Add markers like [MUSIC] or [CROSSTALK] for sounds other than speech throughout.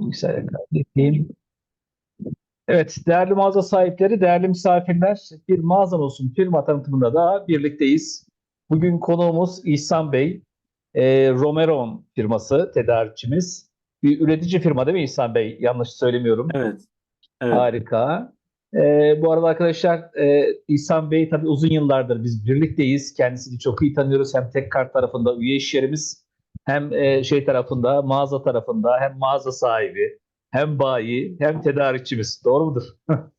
Bilgisayara kaydedeyim. Evet, değerli mağaza sahipleri, değerli misafirler, bir mağazan olsun firma tanıtımında da birlikteyiz. Bugün konuğumuz İhsan Bey, e, Romeron firması tedarikçimiz. Bir üretici firma değil mi İhsan Bey? Yanlış söylemiyorum. Evet. Evet. Harika. Ee, bu arada arkadaşlar e, İhsan Bey tabii uzun yıllardır biz birlikteyiz. Kendisini çok iyi tanıyoruz. Hem Tekkart tarafında üye iş yerimiz hem e, şey tarafında mağaza tarafında hem mağaza sahibi hem bayi hem tedarikçimiz. Doğru mudur? [LAUGHS]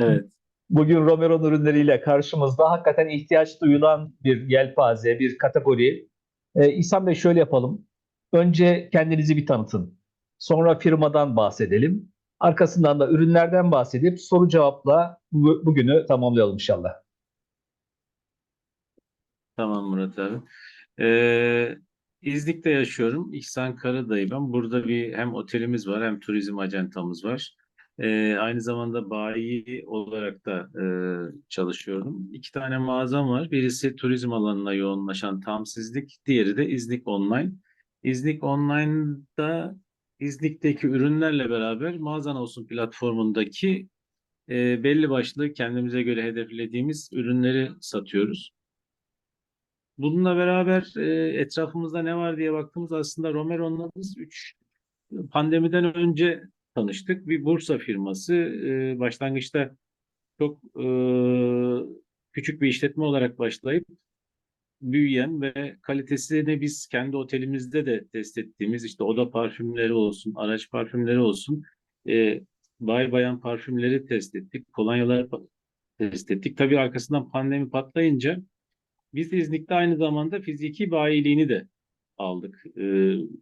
Evet. Bugün Romero'nun ürünleriyle karşımızda hakikaten ihtiyaç duyulan bir yelpaze, bir kategori. Ee, İhsan Bey şöyle yapalım. Önce kendinizi bir tanıtın. Sonra firmadan bahsedelim. Arkasından da ürünlerden bahsedip soru cevapla bu- bugünü tamamlayalım inşallah. Tamam Murat abi. Ee, İznik'te yaşıyorum. İhsan Karadayı ben. Burada bir hem otelimiz var hem turizm acentamız var. Ee, aynı zamanda bayi olarak da e, çalışıyorum. İki tane mağazam var. Birisi turizm alanına yoğunlaşan Tamsizlik, diğeri de İznik Online. İznik Online'da İznik'teki ürünlerle beraber Mağazan Olsun platformundaki e, belli başlı kendimize göre hedeflediğimiz ürünleri satıyoruz. Bununla beraber e, etrafımızda ne var diye baktığımız aslında Romero'nla biz 3 pandemiden önce tanıştık. Bir Bursa firması e, başlangıçta çok e, küçük bir işletme olarak başlayıp büyüyen ve kalitesini biz kendi otelimizde de test ettiğimiz işte oda parfümleri olsun, araç parfümleri olsun, e, bay bayan parfümleri test ettik, kolonyaları pa- test ettik. Tabii arkasından pandemi patlayınca biz İznik'te aynı zamanda fiziki bayiliğini de aldık. Ee,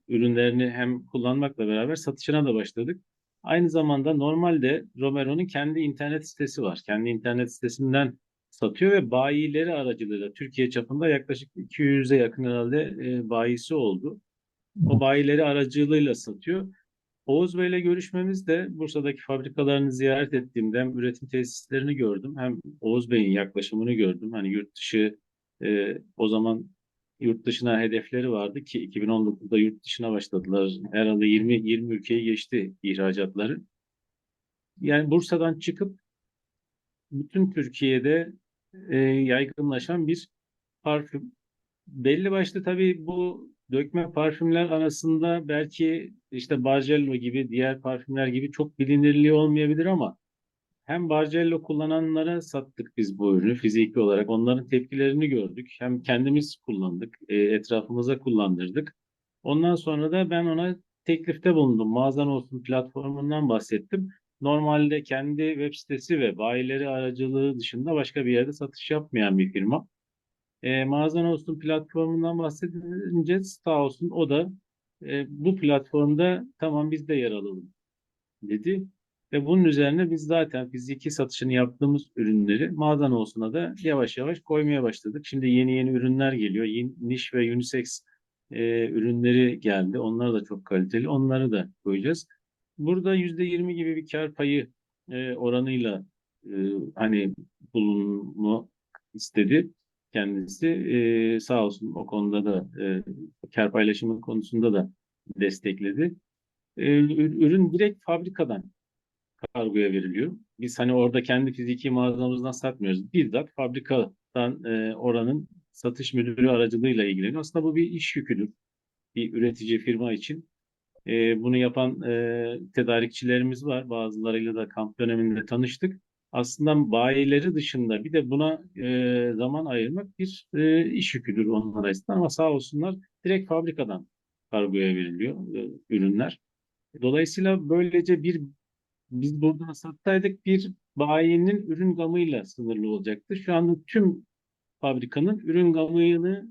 ürünlerini hem kullanmakla beraber satışına da başladık. Aynı zamanda normalde Romero'nun kendi internet sitesi var. Kendi internet sitesinden satıyor ve bayileri aracılığıyla Türkiye çapında yaklaşık 200'e yakın herhalde e, bayisi oldu. O bayileri aracılığıyla satıyor. Oğuz Bey'le görüşmemizde Bursa'daki fabrikalarını ziyaret ettiğimde hem üretim tesislerini gördüm hem Oğuz Bey'in yaklaşımını gördüm. Hani yurt dışı e, o zaman yurt dışına hedefleri vardı ki 2019'da yurt dışına başladılar. Herhalde 20 20 ülkeyi geçti ihracatları. Yani Bursa'dan çıkıp bütün Türkiye'de e, yaygınlaşan bir parfüm. Belli başlı tabii bu dökme parfümler arasında belki işte Bargello gibi diğer parfümler gibi çok bilinirliği olmayabilir ama hem Bargello kullananlara sattık biz bu ürünü fiziki olarak. Onların tepkilerini gördük. Hem kendimiz kullandık, e, etrafımıza kullandırdık. Ondan sonra da ben ona teklifte bulundum. Mağazan olsun platformundan bahsettim. Normalde kendi web sitesi ve bayileri aracılığı dışında başka bir yerde satış yapmayan bir firma. E, mağazan olsun platformundan bahsedince sağ olsun o da e, bu platformda tamam biz de yer alalım dedi. Ve bunun üzerine biz zaten fiziki satışını yaptığımız ürünleri mağazan olsuna da yavaş yavaş koymaya başladık. Şimdi yeni yeni ürünler geliyor. Yeni, niş ve unisex e, ürünleri geldi. Onlar da çok kaliteli. Onları da koyacağız. Burada %20 gibi bir kar payı e, oranıyla e, hani bulunma istedi kendisi. E, sağ olsun o konuda da e, kar paylaşımı konusunda da destekledi. E, ürün direkt fabrikadan kargoya veriliyor. Biz hani orada kendi fiziki mağazamızdan satmıyoruz. Bizzat fabrikadan e, oranın satış müdürü aracılığıyla ilgileniyor. Aslında bu bir iş yüküdür. Bir üretici firma için. E, bunu yapan e, tedarikçilerimiz var. Bazılarıyla da kamp döneminde tanıştık. Aslında bayileri dışında bir de buna e, zaman ayırmak bir e, iş yüküdür onlar açısından. Ama sağ olsunlar direkt fabrikadan kargoya veriliyor e, ürünler. Dolayısıyla böylece bir biz buradan satsaydık bir bayinin ürün gamıyla sınırlı olacaktı. Şu anda tüm fabrikanın ürün gamını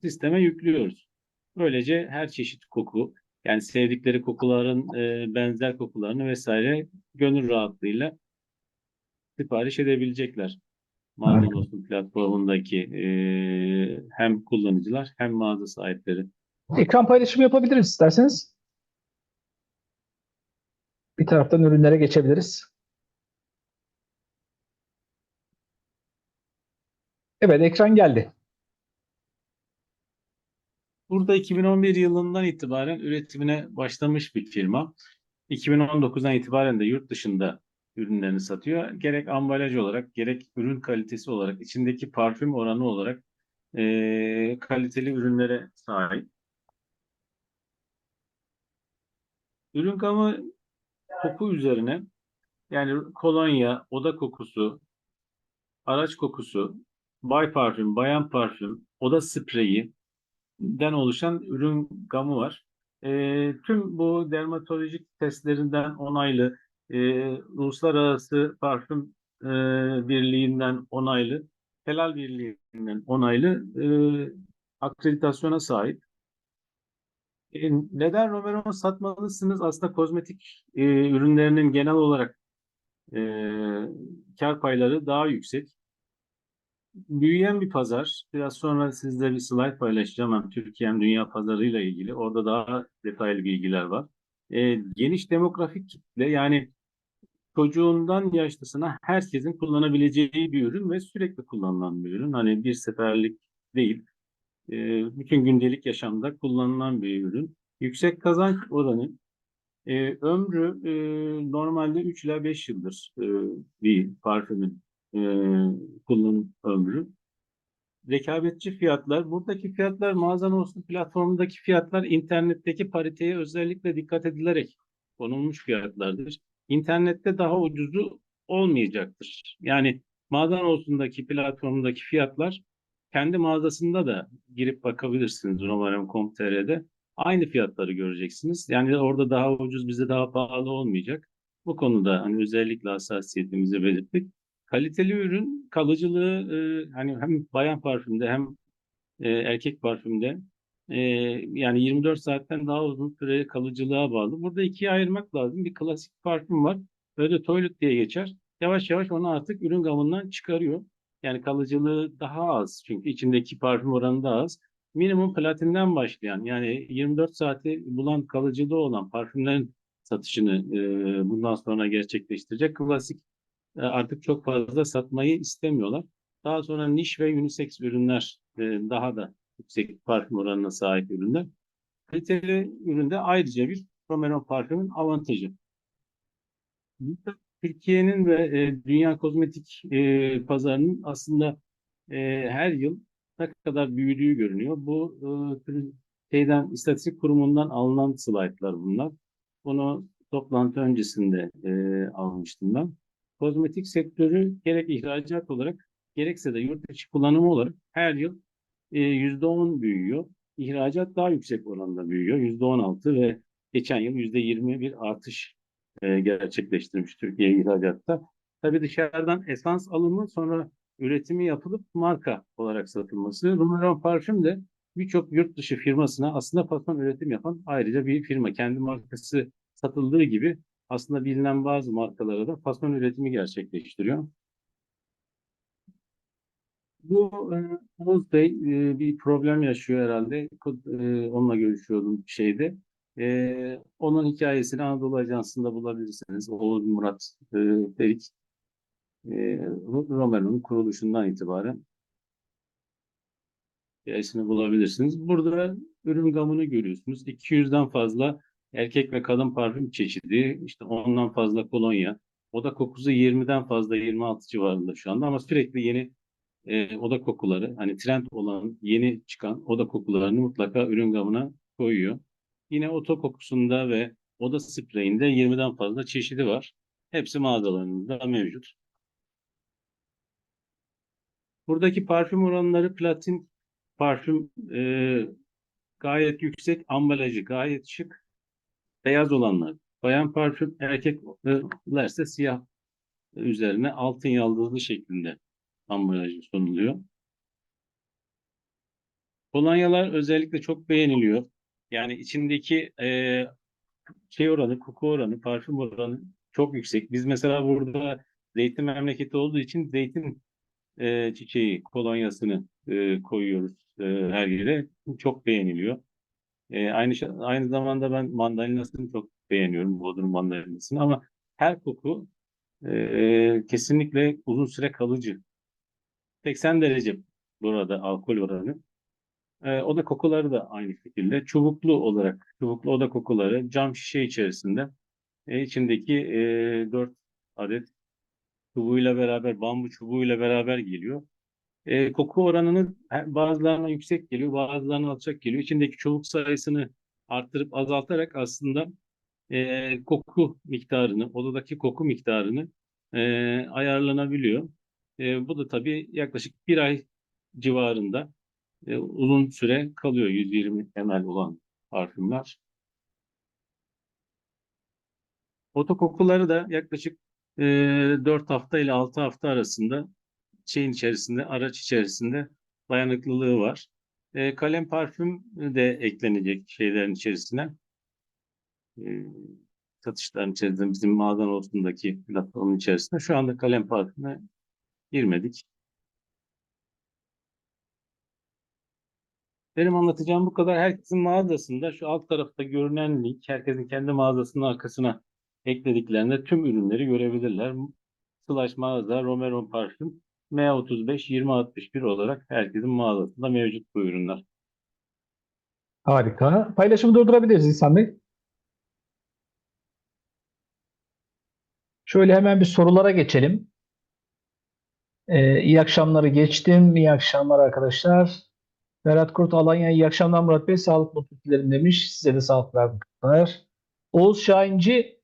sisteme yüklüyoruz. Böylece her çeşit koku, yani sevdikleri kokuların e, benzer kokularını vesaire gönül rahatlığıyla sipariş edebilecekler. Mağaza. Dostum platformundaki e, hem kullanıcılar hem mağaza sahipleri. Ekran paylaşımı yapabiliriz isterseniz. Bir taraftan ürünlere geçebiliriz. Evet, ekran geldi. Burada 2011 yılından itibaren üretimine başlamış bir firma. 2019'dan itibaren de yurt dışında ürünlerini satıyor. Gerek ambalaj olarak, gerek ürün kalitesi olarak, içindeki parfüm oranı olarak eee, kaliteli ürünlere sahip. Ürün gamı koku üzerine yani kolonya, oda kokusu, araç kokusu, bay parfüm, bayan parfüm, oda spreyi den oluşan ürün gamı var. Ee, tüm bu dermatolojik testlerinden onaylı, e, uluslararası parfüm e, birliğinden onaylı, helal birliğinden onaylı e, akreditasyona sahip. E, neden Romeron satmalısınız? Aslında kozmetik e, ürünlerinin genel olarak e, kar payları daha yüksek. Büyüyen bir pazar. Biraz sonra sizle bir slide paylaşacağım. Hem Türkiye hem dünya pazarıyla ilgili. Orada daha detaylı bilgiler var. E, geniş demografik kitle yani çocuğundan yaşlısına herkesin kullanabileceği bir ürün ve sürekli kullanılan bir ürün. Hani bir seferlik değil. E, bütün gündelik yaşamda kullanılan bir ürün. Yüksek kazanç oranı. E, ömrü e, normalde 3 ila 5 yıldır e, bir parfümün e, kullanım ömrü. Rekabetçi fiyatlar. Buradaki fiyatlar mağazan olsun platformundaki fiyatlar internetteki pariteye özellikle dikkat edilerek konulmuş fiyatlardır. İnternette daha ucuzu olmayacaktır. Yani mağazan olsundaki platformundaki fiyatlar kendi mağazasında da girip bakabilirsiniz romanem.com.tr'de. Aynı fiyatları göreceksiniz. Yani orada daha ucuz bize daha pahalı olmayacak. Bu konuda hani özellikle hassasiyetimizi belirttik. Kaliteli ürün kalıcılığı e, hani hem bayan parfümde hem e, erkek parfümde e, yani 24 saatten daha uzun süre kalıcılığa bağlı. Burada ikiye ayırmak lazım. Bir klasik parfüm var. Böyle toilet diye geçer. Yavaş yavaş onu artık ürün gamından çıkarıyor. Yani kalıcılığı daha az. Çünkü içindeki parfüm oranı daha az. Minimum platinden başlayan yani 24 saati bulan kalıcılığı olan parfümlerin satışını e, bundan sonra gerçekleştirecek. Klasik e, artık çok fazla satmayı istemiyorlar. Daha sonra niş ve unisex ürünler e, daha da yüksek parfüm oranına sahip ürünler. Kaliteli üründe ayrıca bir Romero parfümün avantajı. Türkiye'nin ve e, dünya kozmetik e, pazarının aslında e, her yıl ne kadar büyüdüğü görünüyor. Bu e, şeyden istatistik kurumundan alınan slaytlar bunlar. Bunu toplantı öncesinde e, almıştım ben. Kozmetik sektörü gerek ihracat olarak gerekse de yurt dışı kullanımı olarak her yıl e, %10 büyüyor. İhracat daha yüksek oranda büyüyor. %16 ve geçen yıl %20 bir artış e, gerçekleştirmiş Türkiye ihracatta. Tabii dışarıdan esans alımı sonra üretimi yapılıp marka olarak satılması. Rumeron Parfüm de birçok yurt dışı firmasına aslında patron üretim yapan ayrıca bir firma. Kendi markası satıldığı gibi aslında bilinen bazı markalara da patron üretimi gerçekleştiriyor. Bu e, Oğuz Bey e, bir problem yaşıyor herhalde. E, onunla görüşüyordum şeyde. E, onun hikayesini Anadolu Ajansı'nda bulabilirsiniz. Oğuz Murat e, Ferik e, Romero'nun kuruluşundan itibaren hikayesini bulabilirsiniz. Burada ürün gamını görüyorsunuz. 200'den fazla erkek ve kadın parfüm çeşidi, işte ondan fazla kolonya. Oda kokusu 20'den fazla 26 civarında şu anda ama sürekli yeni e, oda kokuları, hani trend olan yeni çıkan oda kokularını mutlaka ürün gamına koyuyor. Yine oto kokusunda ve oda spreyinde 20'den fazla çeşidi var. Hepsi mağazalarında mevcut. Buradaki parfüm oranları platin parfüm e, gayet yüksek, ambalajı gayet şık, beyaz olanlar. Bayan parfüm, erkeklerse siyah üzerine altın yaldızlı şeklinde ambalajı sunuluyor. Kolonyalar özellikle çok beğeniliyor. Yani içindeki e, şey oranı, koku oranı, parfüm oranı çok yüksek. Biz mesela burada zeytin memleketi olduğu için zeytin e, çiçeği kolonyasını e, koyuyoruz e, her yere. Çok beğeniliyor. E, aynı aynı zamanda ben mandalinasını çok beğeniyorum Bodrum mandalinasını ama her koku e, kesinlikle uzun süre kalıcı. 80 derece burada alkol oranı. E, oda kokuları da aynı şekilde. Çubuklu olarak, çubuklu oda kokuları cam şişe içerisinde E, içindeki e, 4 adet çubuğuyla beraber, bambu çubuğuyla beraber geliyor. E, koku oranını bazılarına yüksek geliyor, bazılarına alçak geliyor. İçindeki çubuk sayısını arttırıp azaltarak aslında e, koku miktarını, odadaki koku miktarını e, ayarlanabiliyor. E, bu da tabii yaklaşık bir ay civarında e, uzun süre kalıyor 120 ml olan parfümler. Oto kokuları da yaklaşık e, 4 hafta ile 6 hafta arasında şeyin içerisinde, araç içerisinde dayanıklılığı var. E, kalem parfüm de eklenecek şeylerin içerisine. E, satışların içerisinde bizim mağazan olsundaki platformun içerisinde. Şu anda kalem parfüme girmedik. Benim anlatacağım bu kadar. Herkesin mağazasında şu alt tarafta görünen link, herkesin kendi mağazasının arkasına eklediklerinde tüm ürünleri görebilirler. Slash mağaza Romero parfüm M35 2061 olarak herkesin mağazasında mevcut bu ürünler. Harika. Paylaşımı durdurabiliriz İhsan Bey. Şöyle hemen bir sorulara geçelim. Ee, iyi akşamları geçtim. İyi akşamlar arkadaşlar. Berat Kurt Alanya iyi akşamlar Murat Bey. Sağlık mutlu dilerim demiş. Size de sağlıklar. Oğuz Şahinci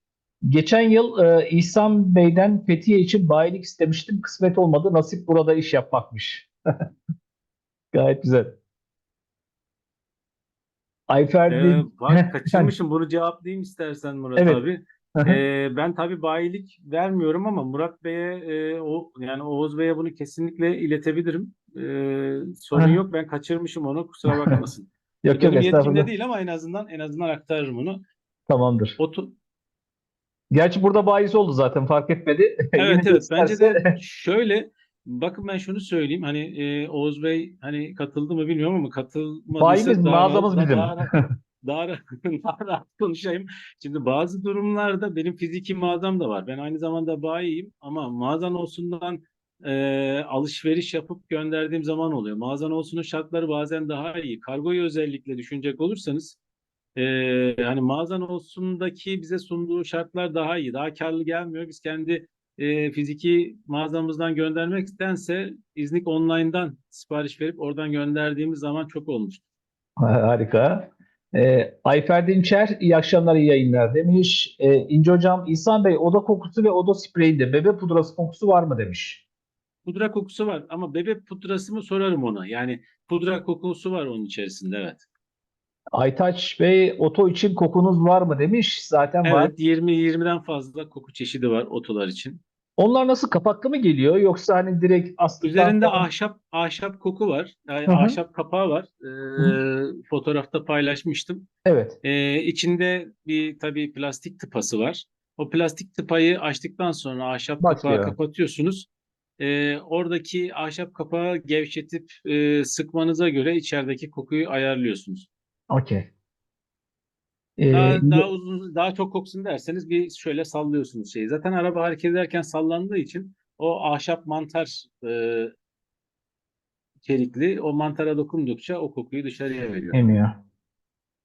geçen yıl e, İhsan Bey'den Fethiye için bayilik istemiştim. Kısmet olmadı. Nasip burada iş yapmakmış. [LAUGHS] Gayet güzel. Ayfer Ee, var, [LAUGHS] kaçırmışım. Bunu cevaplayayım istersen Murat Evet. abi. Ee, ben tabii bayilik vermiyorum ama Murat Bey'e e, o yani Oğuz Bey'e bunu kesinlikle iletebilirim. Ee, sorun yok. Ben kaçırmışım onu. Kusura bakmasın. [LAUGHS] Yok yok Benim yetkimde estağfurullah. değil ama en azından en azından aktarırım onu. Tamamdır. Otu, Gerçi burada bahis oldu zaten fark etmedi. [LAUGHS] Evet evet bence de [LAUGHS] şöyle bakın ben şunu söyleyeyim hani e, Oğuz Bey hani katıldı mı bilmiyorum ama katılmadıysa Bayimiz, daha mağazamız rahat- bizim. daha, rahat- daha, rahat- daha rahat konuşayım. Şimdi bazı durumlarda benim fiziki mağazam da var. Ben aynı zamanda bayiyim ama mağazan olsundan e, alışveriş yapıp gönderdiğim zaman oluyor. Mağazan olsunun şartları bazen daha iyi. Kargoyu özellikle düşünecek olursanız ee, hani mağazan olsundaki bize sunduğu şartlar daha iyi, daha karlı gelmiyor. Biz kendi e, fiziki mağazamızdan göndermektense İznik online'dan sipariş verip oradan gönderdiğimiz zaman çok olmuş. Harika. Ee, Ayfer Dinçer iyi akşamlar iyi yayınlar demiş. Ee, İnce Hocam İhsan Bey oda kokusu ve oda spreyinde bebe pudrası kokusu var mı demiş. Pudra kokusu var ama bebek pudrası mı sorarım ona. Yani pudra kokusu var onun içerisinde evet. Aytaç Bey oto için kokunuz var mı demiş. Zaten var. Evet 20-20'den fazla koku çeşidi var otolar için. Onlar nasıl kapaklı mı geliyor yoksa hani direkt astıktan Üzerinde sonra- ahşap ahşap koku var. Yani Hı hı. ahşap kapağı var. Ee, fotoğrafta paylaşmıştım. Evet. Ee, içinde bir tabii plastik tıpası var. O plastik tıpayı açtıktan sonra ahşap Başlıyor. kapağı kapatıyorsunuz. Ee, oradaki ahşap kapağı gevşetip e, sıkmanıza göre içerideki kokuyu ayarlıyorsunuz. Okey. Ee, Daha, uzun, daha çok koksun derseniz bir şöyle sallıyorsunuz şeyi. Zaten araba hareket ederken sallandığı için o ahşap mantar e, içerikli o mantara dokundukça o kokuyu dışarıya veriyor. Emiyor.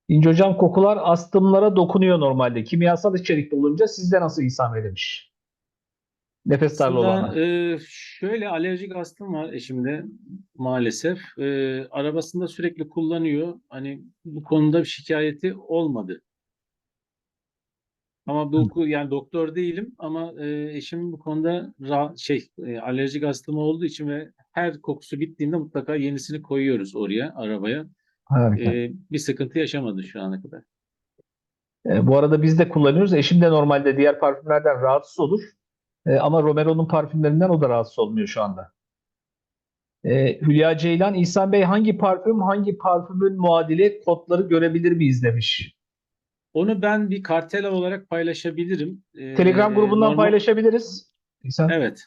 İnce Hocam kokular astımlara dokunuyor normalde. Kimyasal içerikli olunca sizde nasıl İhsan Bey demiş. Nefes darlığı olanlar. e, şöyle alerjik astım var eşimde maalesef. E, arabasında sürekli kullanıyor. Hani bu konuda bir şikayeti olmadı. Ama bu yani doktor değilim ama e, eşim bu konuda ra- şey e, alerjik astımı olduğu için ve her kokusu bittiğinde mutlaka yenisini koyuyoruz oraya arabaya. Harika. E, bir sıkıntı yaşamadı şu ana kadar. E, bu arada biz de kullanıyoruz. Eşim de normalde diğer parfümlerden rahatsız olur. E, ama Romero'nun parfümlerinden o da rahatsız olmuyor şu anda. E, Hülya Ceylan, İhsan Bey hangi parfüm, hangi parfümün muadili kodları görebilir miyiz demiş. Onu ben bir kartel olarak paylaşabilirim. E, Telegram grubundan normal- paylaşabiliriz. İhsan. Evet.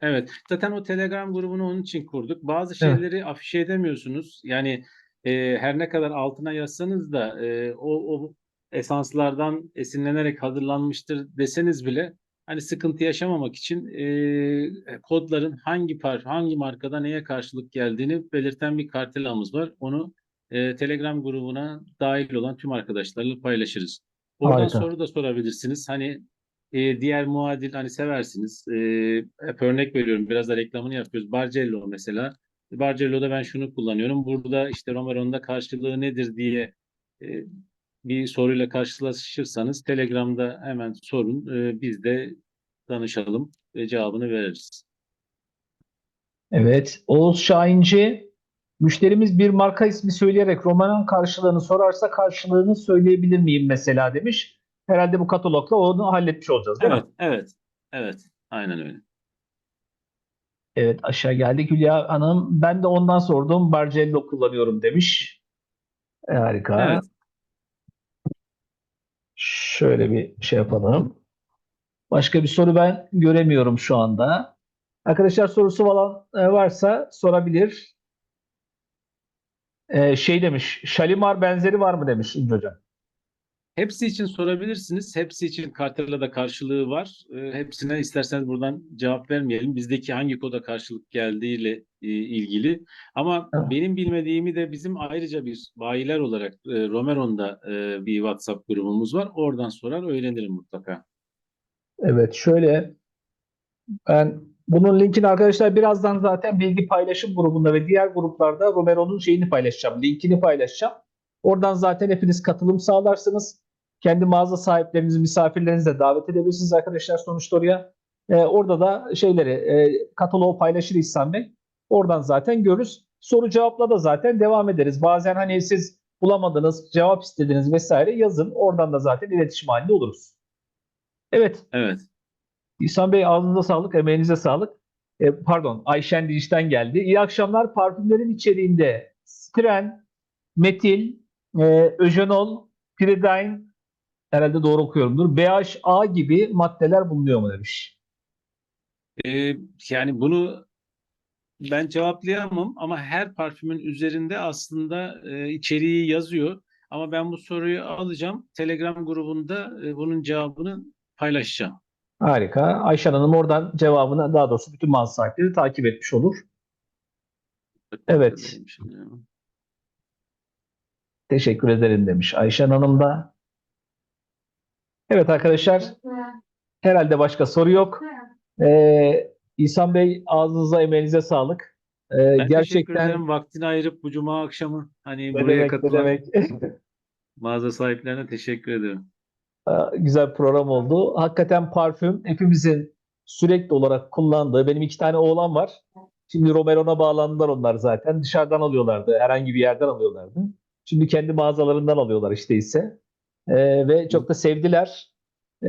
Evet. Zaten o Telegram grubunu onun için kurduk. Bazı Evet. şeyleri afişe edemiyorsunuz. Yani e, her ne kadar altına yazsanız da e, o, o esanslardan esinlenerek hazırlanmıştır deseniz bile hani sıkıntı yaşamamak için e, kodların hangi par hangi markada neye karşılık geldiğini belirten bir kartelamız var. Onu e, Telegram grubuna dahil olan tüm arkadaşlarla paylaşırız. Oradan Harika. soru da sorabilirsiniz. Hani e, diğer muadil hani seversiniz. E, hep örnek veriyorum. Biraz da reklamını yapıyoruz. Bargello mesela. Bargello'da ben şunu kullanıyorum. Burada işte Romero'nun da karşılığı nedir diye e, bir soruyla karşılaşırsanız Telegram'da hemen sorun. E, biz de danışalım ve cevabını veririz. Evet. Oğuz Şahinci, müşterimiz bir marka ismi söyleyerek Roman'ın karşılığını sorarsa karşılığını söyleyebilir miyim mesela demiş. Herhalde bu katalogla onu halletmiş olacağız değil Evet, mi? evet, evet. Aynen öyle. Evet aşağı geldik Hülya Hanım. Ben de ondan sordum. Bargello kullanıyorum demiş. E, harika. Evet. Şöyle bir şey yapalım. Başka bir soru ben göremiyorum şu anda. Arkadaşlar sorusu olan e, varsa sorabilir. E, şey demiş, Şalimar benzeri var mı demiş İnci Hocam. Hepsi için sorabilirsiniz. Hepsi için Carter'la da karşılığı var. E, hepsine isterseniz buradan cevap vermeyelim. Bizdeki hangi koda karşılık geldiğiyle e, ilgili. Ama Tamam. benim bilmediğimi de bizim ayrıca bir bayiler olarak e, Romeron'da e, bir WhatsApp grubumuz var. Oradan sorar öğrenirim mutlaka. Evet şöyle ben bunun linkini arkadaşlar birazdan zaten bilgi paylaşım grubunda ve diğer gruplarda Romero'nun şeyini paylaşacağım. Linkini paylaşacağım. Oradan zaten hepiniz katılım sağlarsınız. Kendi mağaza sahiplerinizi, misafirlerinizi de davet edebilirsiniz arkadaşlar sonuçta oraya. Ee, orada da şeyleri e, kataloğu paylaşır İhsan Bey. Oradan zaten görürüz. Soru cevapla da zaten devam ederiz. Bazen hani siz bulamadınız, cevap istediniz vesaire yazın. Oradan da zaten iletişim halinde oluruz. Evet. Evet. İhsan Bey ağzınıza sağlık, emeğinize sağlık. E, pardon, Ayşen Diriş'ten geldi. İyi akşamlar. Parfümlerin içeriğinde stren, metil, e, öjenol, piridine, herhalde doğru okuyorumdur, BHA gibi maddeler bulunuyor mu demiş. E, yani bunu ben cevaplayamam ama her parfümün üzerinde aslında e, içeriği yazıyor. Ama ben bu soruyu alacağım. Telegram grubunda e, bunun cevabını paylaşacağım. Harika. Ayşen Hanım oradan cevabını daha doğrusu bütün mağaza sahipleri takip etmiş olur. Evet. Şimdi. Teşekkür ederim demiş Ayşen Hanım da. Evet arkadaşlar herhalde başka soru yok. Ee, İhsan Bey ağzınıza emeğinize sağlık. Ee, Ben gerçekten ederim vaktini ayırıp bu cuma akşamı hani ne buraya demek, katılan demek. [LAUGHS] mağaza sahiplerine teşekkür ederim. Ee, güzel program oldu. Hakikaten parfüm hepimizin sürekli olarak kullandığı. Benim iki tane oğlan var. Şimdi Romero'na bağlandılar onlar zaten. Dışarıdan alıyorlardı. Herhangi bir yerden alıyorlardı. Şimdi kendi mağazalarından alıyorlar işte ise. Ee, ve çok da sevdiler. Ee,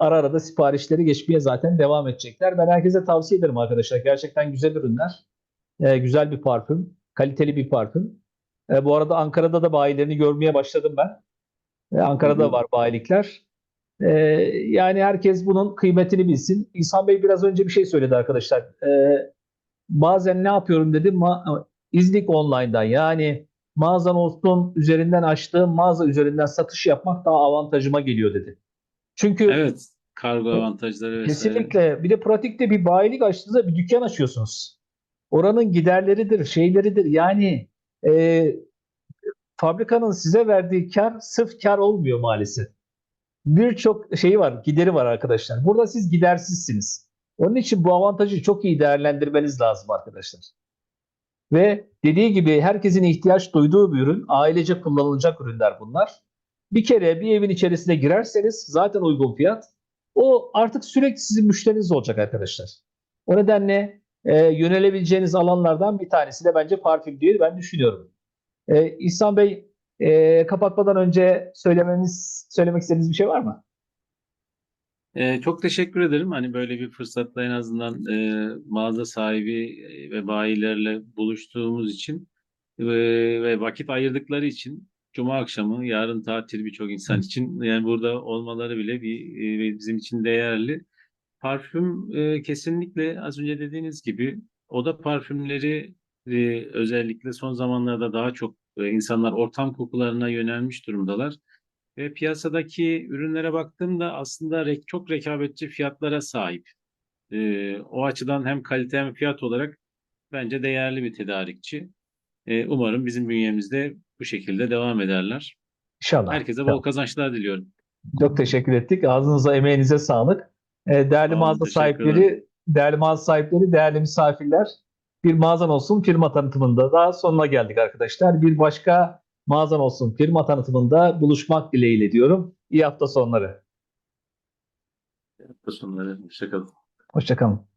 ara ara da siparişleri geçmeye zaten devam edecekler. Ben herkese tavsiye ederim arkadaşlar. Gerçekten güzel ürünler. Ee, güzel bir parfüm. Kaliteli bir parfüm. Ee, bu arada Ankara'da da bayilerini görmeye başladım ben. Ee, Ankara'da var bayilikler. Ee, yani herkes bunun kıymetini bilsin. İhsan Bey biraz önce bir şey söyledi arkadaşlar. Ee, bazen ne yapıyorum dedi. Ma- İznik online'dan yani mağazan olsun üzerinden açtığım mağaza üzerinden satış yapmak daha avantajıma geliyor dedi. Çünkü Evet, kargo avantajları vesaire. kesinlikle bir de pratikte bir bayilik açtığınızda bir dükkan açıyorsunuz. Oranın giderleridir, şeyleridir. Yani e, fabrikanın size verdiği kar sırf kar olmuyor maalesef. Birçok şeyi var, gideri var arkadaşlar. Burada siz gidersizsiniz. Onun için bu avantajı çok iyi değerlendirmeniz lazım arkadaşlar. Ve dediği gibi herkesin ihtiyaç duyduğu bir ürün, ailece kullanılacak ürünler bunlar. Bir kere bir evin içerisine girerseniz zaten uygun fiyat. O artık sürekli sizin müşteriniz olacak arkadaşlar. O nedenle e, yönelebileceğiniz alanlardan bir tanesi de bence parfüm diye ben düşünüyorum. E, İhsan Bey e, kapatmadan önce söylemeniz, söylemek istediğiniz bir şey var mı? Ee, çok teşekkür ederim. Hani böyle bir fırsatla en azından e, mağaza sahibi e, ve bayilerle buluştuğumuz için e, ve vakit ayırdıkları için Cuma akşamı, yarın tatil birçok insan için yani burada olmaları bile bir e, bizim için değerli. Parfüm e, kesinlikle az önce dediğiniz gibi oda parfümleri e, özellikle son zamanlarda daha çok e, insanlar ortam kokularına yönelmiş durumdalar. Ve piyasadaki ürünlere baktığımda aslında re- çok rekabetçi fiyatlara sahip. Ee, o açıdan hem kalite hem fiyat olarak bence değerli bir tedarikçi. Ee, umarım bizim bünyemizde bu şekilde devam ederler. İnşallah. Herkese bol kazançlar diliyorum. Çok teşekkür ettik. Ağzınıza, emeğinize sağlık. Ee, değerli olun, mağaza sahipleri, değerli mağaza sahipleri, değerli misafirler, bir mağazan olsun firma tanıtımında da sonuna geldik arkadaşlar. Bir başka mağazan olsun firma tanıtımında buluşmak dileğiyle diyorum. İyi hafta sonları. Hafta sonları. Hoşçakalın. Hoşçakalın.